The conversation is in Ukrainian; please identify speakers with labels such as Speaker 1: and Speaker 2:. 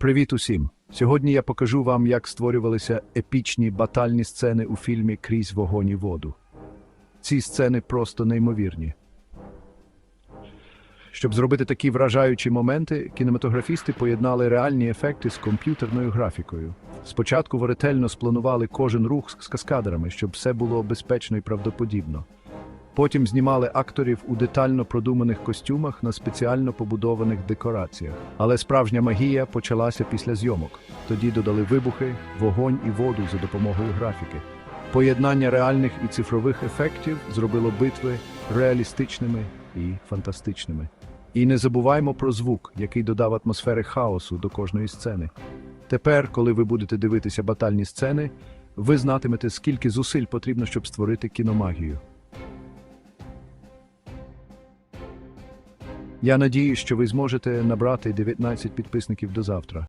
Speaker 1: Привіт усім! Сьогодні я покажу вам, як створювалися епічні батальні сцени у фільмі Крізь вогонь і воду. Ці сцени просто неймовірні. Щоб зробити такі вражаючі моменти, кінематографісти поєднали реальні ефекти з комп'ютерною графікою. Спочатку ретельно спланували кожен рух з каскадерами, щоб все було безпечно і правдоподібно. Потім знімали акторів у детально продуманих костюмах на спеціально побудованих декораціях. Але справжня магія почалася після зйомок. Тоді додали вибухи, вогонь і воду за допомогою графіки. Поєднання реальних і цифрових ефектів зробило битви реалістичними і фантастичними. І не забуваймо про звук, який додав атмосфери хаосу до кожної сцени. Тепер, коли ви будете дивитися батальні сцени, ви знатимете, скільки зусиль потрібно, щоб створити кіномагію. Я надію, що ви зможете набрати 19 підписників до завтра.